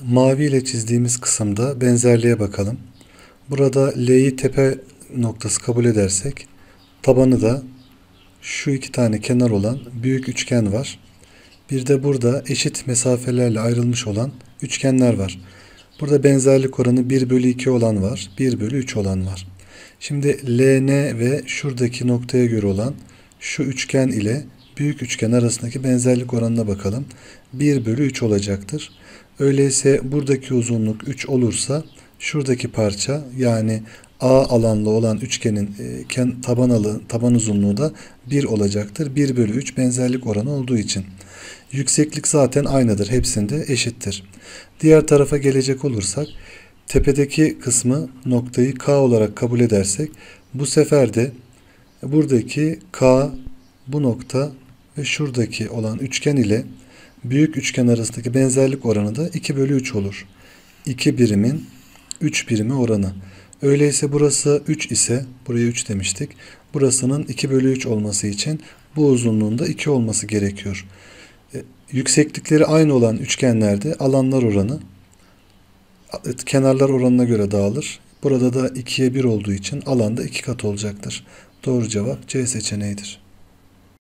Mavi ile çizdiğimiz kısımda benzerliğe bakalım. Burada L'yi tepe noktası kabul edersek tabanı da şu iki tane kenar olan büyük üçgen var. Bir de burada eşit mesafelerle ayrılmış olan üçgenler var. Burada benzerlik oranı 1 bölü 2 olan var. 1 bölü 3 olan var. Şimdi LN ve şuradaki noktaya göre olan şu üçgen ile büyük üçgen arasındaki benzerlik oranına bakalım. 1 bölü 3 olacaktır. Öyleyse buradaki uzunluk 3 olursa şuradaki parça yani A alanlı olan üçgenin e, taban alı, taban uzunluğu da 1 olacaktır. 1 bölü 3 benzerlik oranı olduğu için. Yükseklik zaten aynıdır. Hepsinde eşittir. Diğer tarafa gelecek olursak tepedeki kısmı noktayı K olarak kabul edersek bu sefer de buradaki K bu nokta ve şuradaki olan üçgen ile büyük üçgen arasındaki benzerlik oranı da 2 bölü 3 olur. 2 birimin 3 birimi oranı. Öyleyse burası 3 ise buraya 3 demiştik. Burasının 2 bölü 3 olması için bu uzunluğunda 2 olması gerekiyor. E, yükseklikleri aynı olan üçgenlerde alanlar oranı kenarlar oranına göre dağılır. Burada da 2'ye 1 olduğu için alanda 2 kat olacaktır. Doğru cevap C seçeneğidir.